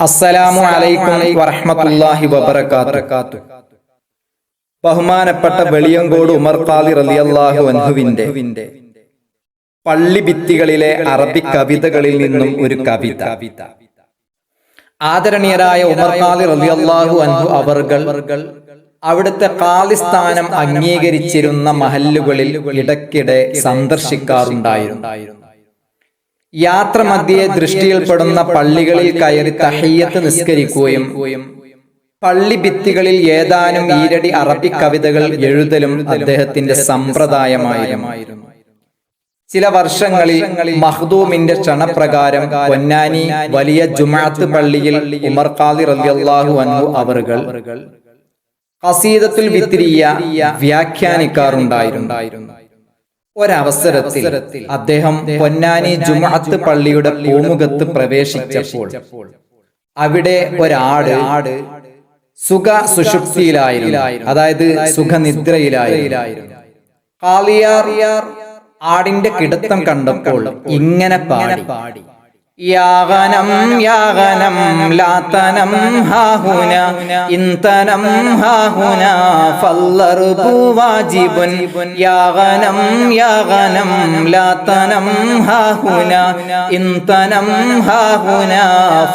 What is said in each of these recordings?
അസ്സലാമു അലൈക്കും വറഹ്മത്തുള്ളാഹി വബറകാത്തു ബഹുമാനപ്പെട്ട വെളിയങ്കോട് ഉമർ ഖാദി റളിയല്ലാഹു അൻഹുവിന്റെ പള്ളി ഭിത്തികളിലെ അറബി കവിതകളിൽ നിന്നും ഒരു കവിത. ആദരണീയരായ ഉമർ ഖാദി റളിയല്ലാഹു അൻഹു അവർകൾ അവിടുത്തെ ഖാലിസ്ഥാനം അംഗീകരിച്ചിരുന്ന മഹല്ലുകളിൽ ഇടയ്ക്കിടെ സന്ദർശിക്കാറുണ്ടായിരുന്നു. യാത്ര മധ്യേ ദൃഷ്ടിയിൽപ്പെടുന്ന പള്ളികളിൽ കയറി തഹയ്യത്ത് നിസ്കരിക്കുകയും പള്ളി ഭിത്തികളിൽ ഏതാനും ഈരടി അറബി കവിതകൾ എഴുതലും അദ്ദേഹത്തിന്റെ സമ്പ്രദായമായിരുന്നു. ചില വർഷങ്ങളിൽ മഹ്ദൂമിന്റെ ക്ഷണപ്രകാരം പൊന്നാനി വലിയ ജുമാഅത്ത് പള്ളിയിൽ ഉമർ ഖാദി റളിയല്ലാഹു അൻഹു അവറുകൾ ഖസീദത്തുൽ വിത്രിയ വ്യാഖ്യാനിക്കാറുണ്ടായിരുന്നു. ഒരവസരത്തിൽ അദ്ദേഹം പൊന്നാനി ജുമാഅത്ത് പള്ളിയുടെ പൂമുഖത്ത് പ്രവേശിച്ചപ്പോൾ അവിടെ ഒരാട് ആട് സുഖ സുഷുപ്തിയിലായിരുന്നു. അതായത് സുഖനിദ്രയിലായിരുന്നു. ആടിന്റെ കിടത്തം കണ്ടപ്പോൾ ഇങ്ങനെ പാടി. യാഗനം യാഗനം ലാത്തനം ഹാഹുന ഇന്തനം ഹാഹുന ഫല്ലർബു വാജിബുൻ യാഗനം യാഗനം ലാതനം ഹാഹുന ഇന്തനം ഹാഹുന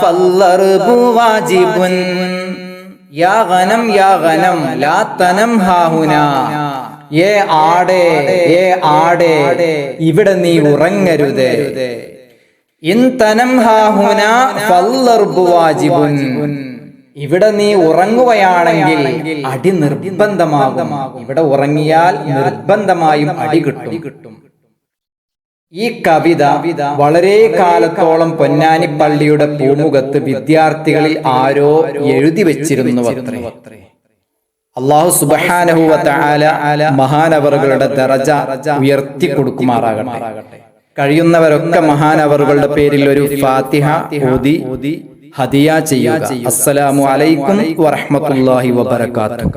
ഫല്ലർബു വാജിബുൻ. യാഗനം യാഗനം ലാതനം ഹാഹുന. ഏ ആടേ ഏ ആടേ ഇവിടെ നീ ഉറങ്ങരുതേ. ഇവിടെ നീ ഉറങ്ങുകയാണെങ്കിൽ അടി നിർബന്ധമാകും. ഇവിടെ ഉറങ്ങിയാൽ നിർബന്ധമായും അടി കിട്ടും. ഈ കവിത വളരെ കാലത്തോളം പൊന്നാനി പള്ളിയുടെ പൂമുഖത്ത് വിദ്യാർത്ഥികളിൽ ആരോ എഴുതി വെച്ചിരുന്നു അത്രേ അള്ളാഹു സുബാനഹുല മഹാനവറുകളുടെ ദറജ ഉയർത്തി കൊടുക്കുമാറാകട്ടെ. കഴിയുന്നവരൊക്കെ മഹാനവറുകളുടെ പേരിൽ ഒരു ഫാത്തിഹ ഓതി ഹദിയ ചെയ്യുക. അസ്സലാമു അലൈക്കും വറഹ്മത്തുള്ളാഹി വബറകാതുഹു.